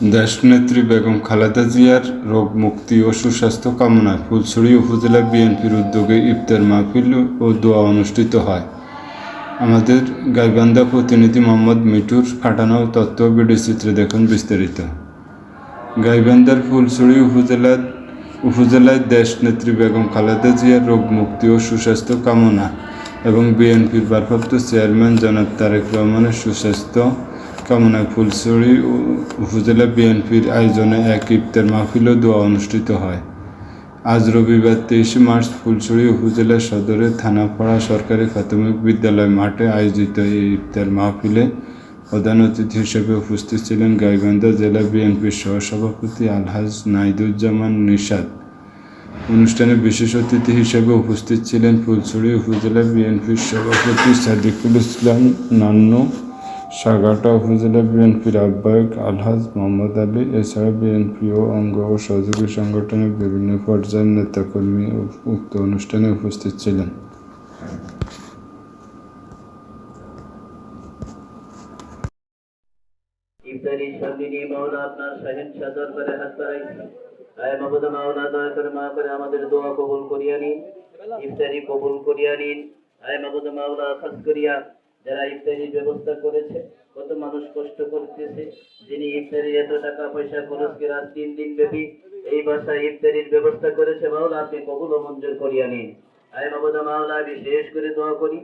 দেশনেত্রী বেগম খালেদা জিয়ার রোগ মুক্তি ও সুস্বাস্থ্য কামনায় ফুলছড়ি উপজেলা বিএনপির উদ্যোগে ইফতার মাহফিল ও দোয়া অনুষ্ঠিত হয়। আমাদের গাইবান্ধা প্রতিনিধি মোহাম্মদ মিঠুর পাঠানো তথ্য ভিডিও চিত্রে দেখুন বিস্তারিত। গাইবান্ধার ফুলছড়ি উপজেলার উপজেলায় দেশনেত্রী বেগম খালেদা জিয়ার রোগ মুক্তি ও সুস্বাস্থ্য কামনা এবং বিএনপির ভারপ্রাপ্ত চেয়ারম্যান জনাব তারেক রহমানের সুস্বাস্থ্য কামনায় ফুলছড়ি উপজেলা বিএনপির আয়োজনে এক ইফতার মাহফিল ও দোয়া অনুষ্ঠিত হয়। আজ রবিবার তেইশে মার্চ ফুলছড়ি উপজেলা সদরে থানাপাড়া সরকারি প্রাথমিক বিদ্যালয় মাঠে আয়োজিত এই ইফতার মাহফিলে প্রধান অতিথি হিসেবে উপস্থিত ছিলেন গাইবান্ধা জেলা বিএনপির সহসভাপতি আলহাজ নাইদুজ্জামান নিশাদ অনুষ্ঠানে বিশেষ অতিথি হিসেবে উপস্থিত ছিলেন ফুলছড়ি উপজেলা বিএনপির সভাপতি সাদিকুল ইসলাম নান্নু। সাগাটা উপজেলা বিএনপির আহ্বায়ক আলহাজ মোহাম্মদ আলী, এছাড়া বিএনপি ও অঙ্গ ও সহযোগী সংগঠনের বিভিন্ন পর্যায়ের নেতাকর্মী উক্ত অনুষ্ঠানে উপস্থিত ছিলেন। ইফতারি সামনে নিয়ে আপনার শাহিন সাদর করে হাত বাড়াইছি আয় মাবুদ, মাওলা দয়া করে মা করে আমাদের দোয়া কবুল করিয়া নিন। ইফতারি কবুল করিয়া নিন। আয় মাবুদ, মাওলা খাস করিয়া। যারা ইফতারির ব্যবস্থা করেছে, কত মানুষ কষ্ট করতেছে, যিনি ইফতারির এত টাকা পয়সা খরচ করে আজ তিন দিন ব্যাপী এই বাসায় ইফতারির ব্যবস্থা করেছে, মাওলা, আপনি ও মঞ্জুর করিয়া নিন। আয় মাবুদ মাওলা বিশেষ করে দোয়া করি।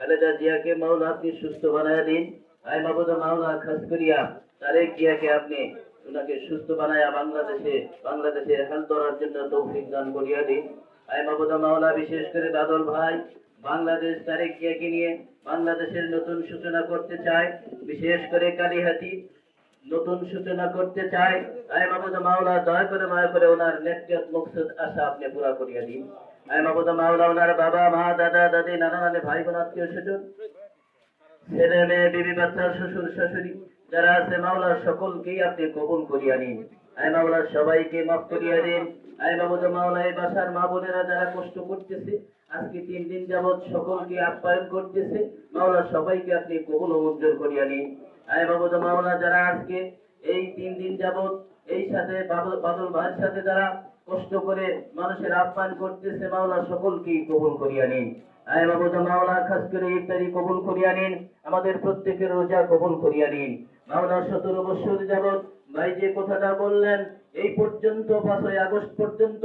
খালেদা জিয়াকে, মাওলা, আপনি সুস্থ বানায় দিন। আয় মাবুদ মাওলা, খাস করিয়া তারেক জিয়াকে আপনি ওনাকে সুস্থ বানায়া বাংলাদেশে বাংলাদেশে হেল ধরার জন্য তৌফিক দান করিয়া দিন। আয় মাবুদ মাওলা, বিশেষ করে বাদল ভাই বাংলাদেশ তারেক জিয়াকে নিয়ে বাংলাদেশের নতুন সূচনা করতে চায়, বিশেষ করে কালীহাতি। নতুন সূচনা করতে চায়। আয় মাবুদ মাওলা, দয়া করে মায়া করে ওনার নেকট মকসদ আশা আপনি পুরা করিয়া দিন। আয় মাবুদ মাওলা, ওনার বাবা, মা, দাদা, দাদি, নানা, নানি, ভাই বোন, আত্মীয় স্বজন, ছেলে, মেয়ে, বিবি, বাচ্চা, শ্বশুর, শাশুড়ি, যারা আছে, মাওলা, সকলকেই আপনি কবুল করিয়া নিন। আয় মাওলা, সবাইকে মাফ করিয়া দিন। আয় বাবুদ মাওলা, এই বাসার মা বোনেরা যারা কষ্ট করতেছে আজকে তিন দিন যাবৎ সকলকে আপ্যায়ন করতেছে। মাওলা সবাইকে আপনি কবুল মঞ্জুর করিয়া নিন। আয় বাবুদ মাওলা যারা আজকে এই তিন দিন যাবৎ এই সাথে বাদল বাদল ভাইয়ের সাথে যারা কষ্ট করে মানুষের আপ্যায়ন করতেছে মাওলা সকলকেই কবুল করিয়া নিন। আয় বাবুদ মাওলা খাস করে ইফতারি কবুল করিয়া নিন। আমাদের প্রত্যেকের রোজা কবুল করিয়া নিন। মাওলা সতেরো বছর যাবৎ ভাই যে কথাটা বললেন, এই পর্যন্ত পাঁচই আগস্ট পর্যন্ত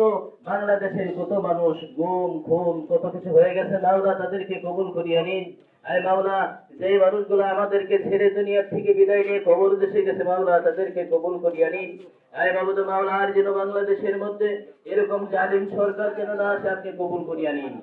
বাংলাদেশের কত মানুষ গুম, খুন, কত কিছু হয়ে গেছে, মাওলা তাদেরকে কবুল করিয়া নিন আয় মাওলা যে মানুষগুলো আমাদেরকে ছেড়ে দুনিয়ার থেকে বিদায় নিয়ে কবর দেশে গেছে, মাওলা তাদেরকে কবুল করিয়া নিন আয় বাবুদ মাওলা, আর যেন বাংলাদেশের মধ্যে এরকম জালিম সরকার যেন না আসে আপনি কবুল করিয়া নিন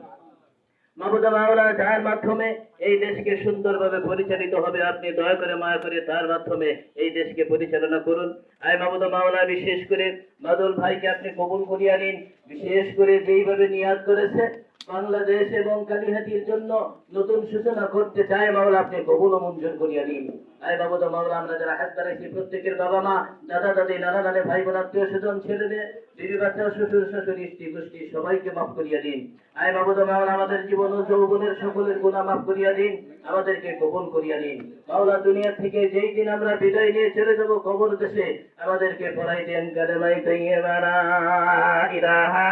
মাহবুদা মাওলা যার মাধ্যমে এই দেশকে সুন্দরভাবে পরিচালিত হবে। আপনি দয়া করে মায়া করে তার মাধ্যমে এই দেশকে পরিচালনা করুন। আয় মাহবুদা মাওলা বিশেষ করে মাদল ভাইকে আপনি কবুল করিয়া নিন। বিশেষ করে যেইভাবে নিয়াদ করেছে বাংলাদেশ এবং কালীহাতির জন্য নতুন সূচনা করতে চায় মাওলা, আপনি কবুল মঞ্জুর করিয়া নিন আয় বাবুদা মাওলা, আমরা যারা হাত দাঁড়াইছি প্রত্যেকের বাবা মা, দাদা দাদি, নানা নানি ভাই বোন আত্মীয় স্বজন, ছেলে মেয়ে, বিবি বাচ্চা, শ্বশুর শাশুড়ি, স্ত্রী গোষ্ঠী, সবাইকে মাফ করিয়া দিন। আয় বাবুদা মাওলা, আমাদের জীবন ও যৌবনের সকলের গুণা মাফ করিয়া দিন, আমাদেরকে কবুল করিয়া দিন। মাওলা, দুনিয়া থেকে যেই দিন আমরা বিদায় নিয়ে চলে যাব কবর দেশে, আমাদেরকে পড়াই দেন তাইয়্যিবা লা ইলাহা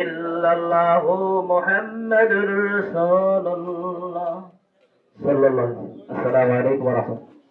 ইল্লাল্লাহু মুহাম্মাদুর রাসূলুল্লাহ। সাল্লাল্লাহু আসসালামু আলাইকুম ওয়া রাহমাতুল্লাহ